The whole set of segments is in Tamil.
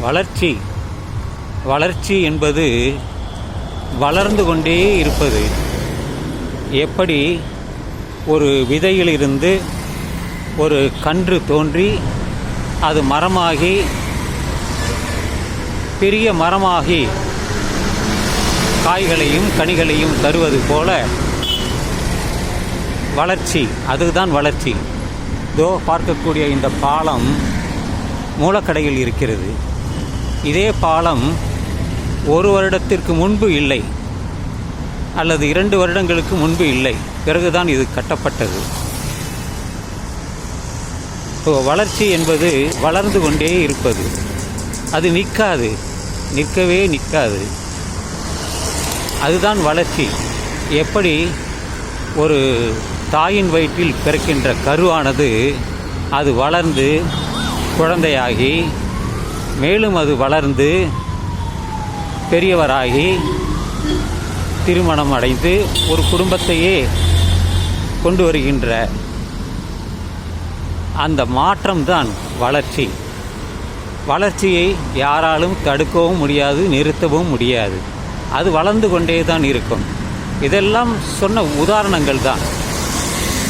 வளர்ச்சி. வளர்ச்சி என்பது வளர்ந்து கொண்டே இருப்பது. எப்படி ஒரு விதையிலிருந்து ஒரு கன்று தோன்றி அது மரமாகி பெரிய மரமாகி காய்களையும் கனிகளையும் தருவது போல வளர்ச்சி அதுதான் வளர்ச்சி. இதோ பார்க்கக்கூடிய இந்த பாலம் மூலக்கடையில் இருக்கிறது. இதே பாலம் ஒரு வருடத்திற்கு முன்பு இல்லை அல்லது இரண்டு வருடங்களுக்கு முன்பு இல்லை. பிறகுதான் இது கட்டப்பட்டது. இப்போ வளர்ச்சி என்பது வளர்ந்து கொண்டே இருப்பது. அது நிற்காது. நிற்கவே நிற்காது. அதுதான் வளர்ச்சி. எப்படி ஒரு தாயின் வயிற்றில் பிறக்கின்ற கருவானது அது வளர்ந்து குழந்தையாகி மேலும் அது வளர்ந்து பெரியவராகி திருமணம் அடைந்து ஒரு குடும்பத்தையே கொண்டு வருகின்ற அந்த மாற்றம்தான் வளர்ச்சி. வளர்ச்சியை யாராலும் தடுக்கவும் முடியாது நிறுத்தவும் முடியாது. அது வளர்ந்து கொண்டே தான் இருக்கும். இதெல்லாம் சொன்ன உதாரணங்கள் தான்.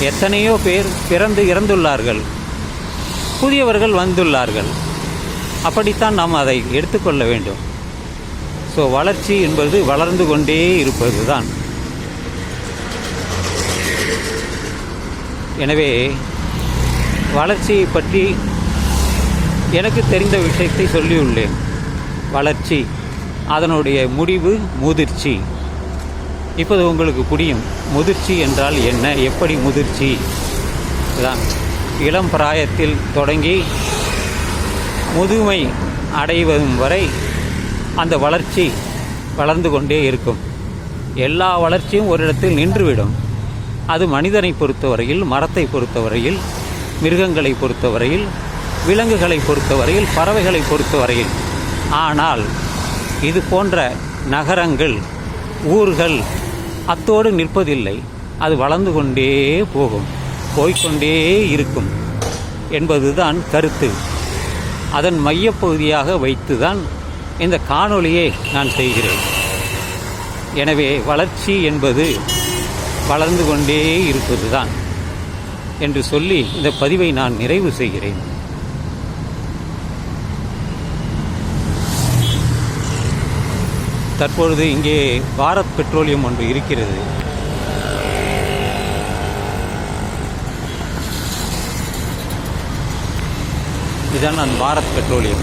எத்தனையோ பேர் பிறந்து இறந்துள்ளார்கள். புதியவர்கள் வந்துள்ளார்கள். அப்படித்தான் நாம் அதை எடுத்துக்கொள்ள வேண்டும். ஸோ வளர்ச்சி என்பது வளர்ந்து கொண்டே இருப்பது தான் எனவே வளர்ச்சியை பற்றி எனக்கு தெரிந்த விஷயத்தை சொல்லியுள்ளேன். வளர்ச்சி அதனுடைய முடிவு முதிர்ச்சி. இப்போது உங்களுக்கு புரியும் முதிர்ச்சி என்றால் என்ன? எப்படி முதிர்ச்சி? தான் இளம் பிராயத்தில் தொடங்கி முதுமை அடைவதும் வரை அந்த வளர்ச்சி வளர்ந்து கொண்டே இருக்கும். எல்லா வளர்ச்சியும் ஒரு இடத்தில் நின்றுவிடும். அது மனிதனை பொறுத்தவரையில் மரத்தை பொறுத்தவரையில் மிருகங்களை பொறுத்தவரையில் விலங்குகளை பொறுத்தவரையில் பறவைகளை பொறுத்தவரையில். ஆனால் இது போன்ற நகரங்கள் ஊர்கள் அத்தோடு நிற்பதில்லை. அது வளர்ந்து கொண்டே போகும் போய்க்கொண்டே இருக்கும் என்பதுதான் கருத்து. அதன் மையப்பகுதியாக வைத்துதான் இந்த காணொளியை நான் செய்கிறேன். எனவே வளர்ச்சி என்பது வளர்ந்து கொண்டே இருப்பதுதான் என்று சொல்லி இந்த பதிவை நான் நிறைவு செய்கிறேன். தற்பொழுது இங்கே பாரத் பெட்ரோலியம் ஒன்று இருக்கிறது. இதுதான் நான் பாரத் பெட்ரோலியம்